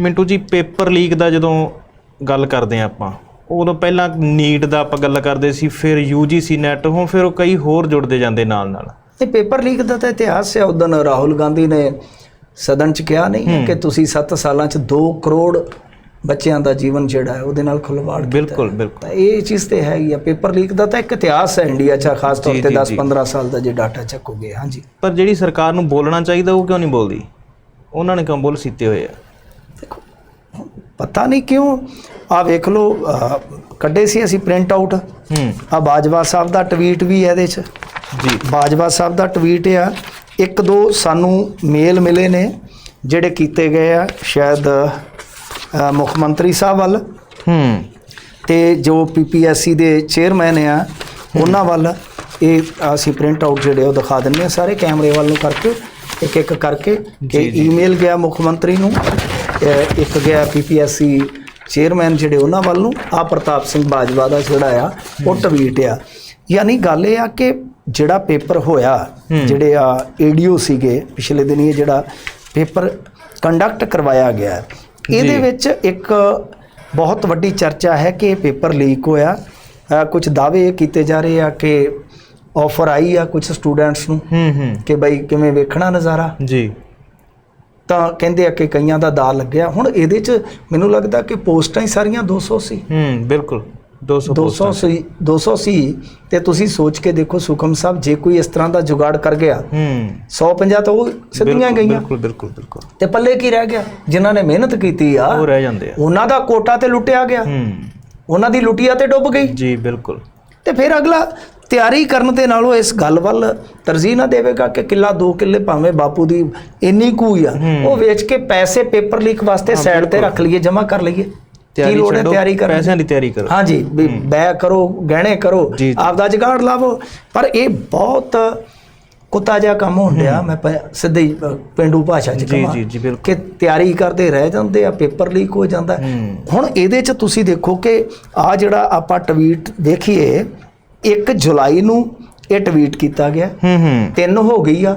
ਮਿੰਟੂ ਜੀ paper leak ਦਾ ਜਦੋਂ ਗੱਲ ਕਰਦੇ ਆ ਆਪਾਂ ਉਦੋਂ ਪਹਿਲਾਂ ਨੀਟ ਦਾ ਆਪਾਂ ਗੱਲ ਕਰਦੇ ਸੀ ਫਿਰ ਯੂਜੀਸੀ ਨੈਟ ਹੁਣ ਫਿਰ ਉਹ ਕਈ ਹੋਰ ਜੁੜਦੇ ਜਾਂਦੇ ਨਾਲ ਨਾਲ। ਇਹ ਪੇਪਰ ਲੀਕ ਦਾ ਤਾਂ ਇਤਿਹਾਸ ਹੈ ਉਦੋਂ ਰਾਹੁਲ ਗਾਂਧੀ ਨੇ ਸਦਨ ਚ ਕਿਹਾ ਨਹੀਂ ਹੈ ਕਿ ਤੁਸੀਂ 7 ਸਾਲਾਂ ਚ 2 ਕਰੋੜ ਬੱਚਿਆਂ ਦਾ ਜੀਵਨ ਜਿਹੜਾ ਹੈ ਉਹਦੇ ਨਾਲ ਖੁਲਵਾੜ ਕੀਤਾ। ਬਿਲਕੁਲ ਬਿਲਕੁਲ। ਤਾਂ ਇਹ ਚੀਜ਼ ਤੇ ਹੈ ਹੀ ਆ ਪੇਪਰ ਲੀਕ ਦਾ ਤਾਂ ਇੱਕ ਇਤਿਹਾਸ ਹੈ ਇੰਡੀਆ 'ਚ ਖਾਸ ਤੌਰ ਤੇ ਜੀ, 10 ਜੀ। 15 ਸਾਲ ਦਾ ਜੇ ਡਾਟਾ ਚੱਕੋਗੇ ਹਾਂਜੀ। ਪਰ ਜਿਹੜੀ ਸਰਕਾਰ ਨੂੰ ਬੋਲਣਾ ਚਾਹੀਦਾ ਉਹ ਕਿਉਂ ਨਹੀਂ ਬੋਲਦੀ? ਉਹਨਾਂ ਨੇ ਕਿਉਂ ਬੋਲ ਸੀਤੇ ਹੋਏ ਆ? ਪਤਾ ਨਹੀਂ ਕਿਉਂ ਆ ਵੇਖ ਲਓ ਕੱਢੇ ਸੀ ਅਸੀਂ ਪ੍ਰਿੰਟ ਆਊਟ ਹੂੰ। ਆ ਬਾਜਵਾ ਸਾਹਿਬ ਦਾ ਟਵੀਟ ਵੀ ਹੈ ਇਹਦੇ 'ਚ। ਜੀ। ਬਾਜਵਾ ਸਾਹਿਬ ਦਾ ਟਵੀਟ ਆ ਇੱਕ ਦੋ ਸਾਨੂੰ ਮੇਲ ਮਿਲੇ ਨੇ ਜਿਹੜੇ ਕੀਤੇ ਗਏ ਆ ਸ਼ਾਇਦ ਮੁੱਖ ਮੰਤਰੀ ਸਾਹਿਬ ਵੱਲ। ਹੂੰ। ਤੇ ਜੋ ਪੀਪੀਐਸਸੀ ਦੇ ਚੇਅਰਮੈਨ ਆ ਉਹਨਾਂ ਵੱਲ ਇਹ ਅਸੀਂ ਪ੍ਰਿੰਟ ਆਊਟ ਜਿਹੜੇ ਉਹ ਦਿਖਾ ਦਿੰਨੇ ਆ ਸਾਰੇ ਕੈਮਰੇ ਵੱਲ ਨੂੰ ਕਰਕੇ ਇੱਕ ਇੱਕ ਕਰਕੇ ਕਿ। ਈਮੇਲ ਗਿਆ ਮੁੱਖ ਮੰਤਰੀ ਨੂੰ। ਇੱਕ ਗਿਆ ਪੀਪੀਐਸਸੀ ਚੇਅਰਮੈਨ ਜਿਹੜੇ ਉਹਨਾਂ ਵੱਲ ਨੂੰ ਆ ਪ੍ਰਤਾਪ ਸਿੰਘ ਬਾਜਵਾ ਦਾ ਜਿਹੜਾ ਆ ਉਹ ਟਵੀਟ ਆ। ਯਾਨੀ ਗੱਲ ਇਹ ਆ ਕਿ ਜਿਹੜਾ ਪੇਪਰ ਹੋਇਆ ਜਿਹੜੇ ਆ ਏਡੀਓ ਸੀਗੇ ਪਿਛਲੇ ਦਿਨੀ ਇਹ ਜਿਹੜਾ ਪੇਪਰ ਕੰਡਕਟ ਕਰਵਾਇਆ ਗਿਆ। ਇਹਦੇ। ਵਿੱਚ ਇੱਕ ਬਹੁਤ ਵੱਡੀ ਚਰਚਾ ਹੈ ਕਿ ਇਹ ਪੇਪਰ ਲੀਕ ਹੋਇਆ। ਕੁਝ ਦਾਅਵੇ ਕੀਤੇ ਜਾ ਰਹੇ ਆ ਕਿ ਆਫਰ ਆਈ ਆ ਕੁਝ ਸਟੂਡੈਂਟਸ ਨੂੰ ਹੂੰ ਹੂੰ। ਕਿ ਬਈ ਕਿਵੇਂ ਵੇਖਣਾ ਨਜ਼ਾਰਾ? ਜੀ। ਤਾਂ ਕਹਿੰਦੇ ਆ ਕਿ ਕਈਆਂ ਦਾ ਦਾ ਲੱਗਿਆ। ਹੁਣ ਇਹਦੇ 'ਚ ਮੈਨੂੰ ਲੱਗਦਾ ਕਿ ਪੋਸਟਾਂ ਹੀ ਸਾਰੀਆਂ 200 ਸੀ ਹੂੰ ਬਿਲਕੁਲ। 200 200 ਸੀ 200 ਸੀ ਤੇ ਤੁਸੀਂ ਸੋਚ ਕੇ ਦੇਖੋ ਸੁਖਮ ਸਾਹਿਬ ਜੇ ਕੋਈ ਇਸ ਤਰ੍ਹਾਂ ਦਾ ਜੁਗਾੜ ਕਰ ਗਿਆ ਹੂੰ। 150 ਤਾਂ ਉਹ ਸਿੱਧੀਆਂ ਗਈਆਂ। ਬਿਲਕੁਲ ਬਿਲਕੁਲ ਬਿਲਕੁਲ। ਤੇ ਪੱਲੇ ਕੀ ਰਹਿ ਗਿਆ? ਜਿਨ੍ਹਾਂ ਨੇ ਮਿਹਨਤ ਕੀਤੀ ਆ ਉਹ ਰਹਿ ਜਾਂਦੇ ਆ। ਉਹਨਾਂ ਦਾ ਕੋਟਾ ਤੇ ਲੁੱਟਿਆ ਗਿਆ। ਹੂੰ। ਉਹਨਾਂ ਦੀ ਲੁੱਟੀਆ ਤੇ ਡੁੱਬ ਗਈ। ਜੀ ਬਿਲਕੁਲ। ਤੇ ਫਿਰ ਅਗਲਾ ਤਿਆਰੀ ਕਰਨ ਦੇ ਨਾਲੋਂ ਇਸ ਗੱਲ ਵੱਲ ਤਰਜੀਹ ਨਾ ਦੇਵੇਗਾ ਕਿ ਕਿੱਲਾ ਦੋ ਕਿੱਲੇ ਭਾਵੇਂ ਬਾਪੂ ਦੀ ਇੰਨੀ ਕੁ ਹੀ ਆ। ਉਹ ਵੇਚ ਕੇ ਪੈਸੇ ਪੇਪਰ ਲੀਕ ਵਾਸਤੇ ਸਾਈਡ ਤੇ ਰੱਖ ਲਈਏ ਜਮ੍ਹਾਂ ਕਰ ਲਈਏ। ਤਿਆਰੀ ਲੋੜ ਹੈ ਛੱਡੋ, ਤਿਆਰੀ ਕਰਨ ਦੀ? ਪੈਸਿਆਂ ਦੀ ਤਿਆਰੀ ਕਰੋ। ਹਾਂਜੀ ਵੀ ਬੈ ਕਰੋ ਗਹਿਣੇ ਕਰੋ ਜੀ। ਆਪਦਾ ਜਗਾੜ ਲਾਵੋ। ਪਰ ਇਹ ਬਹੁਤ ਕੁੱਤਾ ਜਿਹਾ ਕੰਮ ਹੁੰਦਿਆ ਮੈਂ ਸਿੱਧੇ ਹੀ, ਪੇਂਡੂ ਭਾਸ਼ਾ ਚ ਕਹਾਂ ਜੀ, ਜੀ, ਬਿਲਕੁਲ। ਕਿ ਤਿਆਰੀ ਕਰਦੇ ਰਹਿ ਜਾਂਦੇ ਆ ਪੇਪਰ ਲੀਕ ਹੋ ਜਾਂਦਾ। ਹੁਣ ਇਹਦੇ ਚ ਤੁਸੀਂ ਦੇਖੋ ਕਿ ਆ ਜਿਹੜਾ ਆਪਾਂ ਟਵੀਟ ਦੇਖੀਏ 1 ਜੁਲਾਈ ਨੂੰ ਇਹ ਟਵੀਟ ਕੀਤਾ ਗਿਆ। ਹੂੰ ਹੂੰ। ਤਿੰਨ ਹੋ ਗਈ ਆ।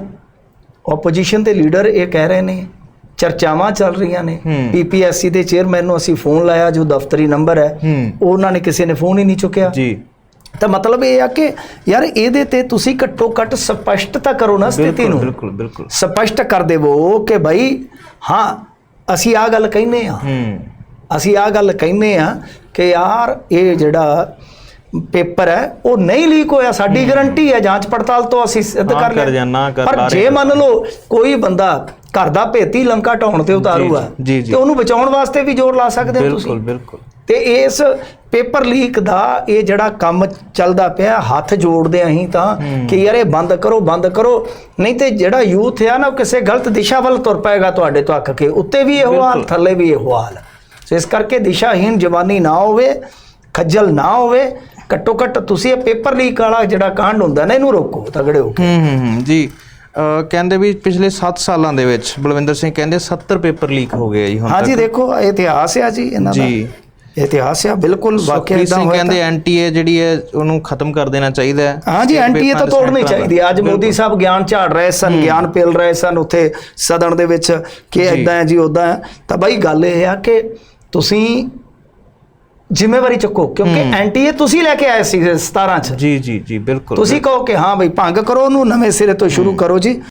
ਆਪੋਜੀਸ਼ਨ ਦੇ ਲੀਡਰ ਇਹ ਕਹਿ ਰਹੇ ਨੇ ਚਰਚਾਵਾਂ ਚੱਲ ਰਹੀਆਂ ਨੇ। ਪੀਪੀਐਸਸੀ ਦੇ ਚੇਅਰਮੈਨ ਨੂੰ ਅਸੀਂ ਫੋਨ ਲਾਇਆ ਜੋ ਦਫ਼ਤਰੀ ਨੰਬਰ ਹੈ ਉਹਨਾਂ ਨੇ ਕਿਸੇ ਨੇ ਫੋਨ ਹੀ ਨਹੀਂ ਚੁੱਕਿਆ। ਜੀ। ਤਾਂ ਮਤਲਬ ਇਹ ਆ ਕਿ ਯਾਰ ਇਹਦੇ ਤੇ ਤੁਸੀਂ ਘੱਟੋ ਘੱਟ ਸਪਸ਼ਟਤਾ ਕਰੋ ਨਾ ਸਥਿਤੀ ਨੂੰ। ਬਿਲਕੁਲ ਬਿਲਕੁਲ। ਸਪਸ਼ਟ ਕਰ ਦੇਵੋ ਕਿ ਭਾਈ ਹਾਂ ਅਸੀਂ ਆ ਗੱਲ ਕਹਿੰਦੇ ਆ ਹੂੰ। ਅਸੀਂ ਆ ਗੱਲ ਕਹਿੰਦੇ ਆ ਕਿ ਯਾਰ ਇਹ ਜਿਹੜਾ ਪੇਪਰ ਹੈ ਉਹ ਨਹੀਂ ਲੀਕ ਹੋਇਆ ਸਾਡੀ ਗਾਰੰਟੀ ਹੈ ਜਾਂਚ ਪੜਤਾਲ ਤੋਂ ਅਸੀਂ ਸਿੱਧ ਕਰ ਲਿਆ। ਪਰ ਜੇ। ਮੰਨ ਲਓ ਕੋਈ ਬੰਦਾ ਘਰ ਦਾ ਭੇਤੀ ਲੰਕਾ ਢਾਉਣ ਤੇ ਉਤਾਰੂ ਆ ਜੀ, ਜੀ। ਤੇ ਉਹਨੂੰ ਬਚਾਉਣ ਵਾਸਤੇ ਵੀ ਜ਼ੋਰ ਲਾ ਸਕਦੇ ਹੋ ਬਿਲਕੁਲ ਤੁਸੀਂ? ਬਿਲਕੁਲ ਤੇ ਇਸ ਪੇਪਰ ਲੀਕ ਦਾ ਇਹ ਜਿਹੜਾ ਕੰਮ ਚੱਲਦਾ ਪਿਆ ਹੱਥ ਜੋੜਦੇ ਅਸੀਂ ਤਾਂ ਕਿ ਯਾਰ ਇਹ ਬੰਦ ਕਰੋ ਬੰਦ ਕਰੋ। ਨਹੀਂ ਤੇ ਜਿਹੜਾ ਯੂਥ ਆ ਨਾ ਉਹ ਕਿਸੇ ਗਲਤ ਦਿਸ਼ਾ ਵੱਲ ਤੁਰ ਪਏਗਾ ਤੁਹਾਡੇ ਤੋਂ ਅੱਕ ਕੇ। ਉੱਤੇ ਵੀ ਇਹੋ ਹਾਲ ਬਿਲਕੁਲ। ਥੱਲੇ ਵੀ ਇਹੋ ਹਾਲ। ਸੋ ਇਸ ਕਰਕੇ ਦਿਸ਼ਾਹੀਨ ਜਵਾਨੀ ਨਾ ਹੋਵੇ। ਖੱਜਲ ਨਾ ਹੋਵੇ ਘੱਟੋ ਘੱਟ ਤੁਸੀਂ ਇਹ ਪੇਪਰ ਲੀਕ ਵਾਲਾ ਜਿਹੜਾ ਕਾਂਡ ਹੁੰਦਾ ਨਾ ਇਹਨੂੰ ਰੋਕੋ ਤਗੜੇ ਹੋ ਕੇ। ਹੂੰ ਹੂੰ ਹੂੰ ਜੀ। ਅਹ ਕਹਿੰਦੇ ਵੀ ਪਿਛਲੇ 7 ਸਾਲਾਂ ਦੇ ਵਿੱਚ ਬਲਵਿੰਦਰ ਸਿੰਘ ਕਹਿੰਦੇ 70 ਪੇਪਰ ਲੀਕ ਹੋ ਗਏ ਆ ਜੀ ਹੁਣ ਹਾਂਜੀ ਦੇਖੋ ਇਹ ਇਤਿਹਾਸ ਆ ਜੀ ਇਹਨਾਂ ਦਾ। ਜੀ। ਇਤਿਹਾਸ ਆ ਬਿਲਕੁਲ ਵਾਕਿਆ ਇਦਾਂ ਸਿੰਘ ਹੋਇਆ ਕਹਿੰਦੇ ਐਨਟੀਏ ਜਿਹੜੀ ਹੈ ਉਹਨੂੰ ਖਤਮ ਕਰ ਦੇਣਾ ਚਾਹੀਦਾ ਹੈ। ਹਾਂਜੀ State ਐਨਟੀਏ ਤਾਂ ਤੋੜਨੀ। ਚਾਹੀਦੀ ਹੈ। ਅੱਜ ਮੋਦੀ ਸਾਹਿਬ ਗਿਆਨ ਝਾੜ ਰਹੇ ਸਨ ਗਿਆਨ ਪੇਲ ਰਹੇ ਸਨ ਉੱਥੇ ਸਦਨ ਦੇ ਵਿੱਚ ਕਿ। ਇਦਾਂ ਹੈ ਜੀ ਉਦਾਂ ਹੈ। ਤਾਂ ਬਾਈ ਗੱਲ ਇਹ ਆ ਕਿ ਤੁਸੀਂ ਜ਼ਿੰਮੇਵਾਰੀ ਚੱਕੋ ਕਿਉਂਕਿ ਐਨਟੀਏ ਤੁਸੀਂ ਲੈ ਕੇ ਆਏ ਸੀ 17 ਚ। ਜੀ ਜੀ ਜੀ ਬਿਲਕੁਲ ਤੁਸੀਂ ਕਹੋ ਕਿ ਹਾਂ ਬਈ ਭੰਗ ਕਰੋ ਉਹਨੂੰ ਨਵੇਂ ਸਿਰੇ ਤੋਂ ਸ਼ੁਰੂ ਕਰੋ ਜੀ।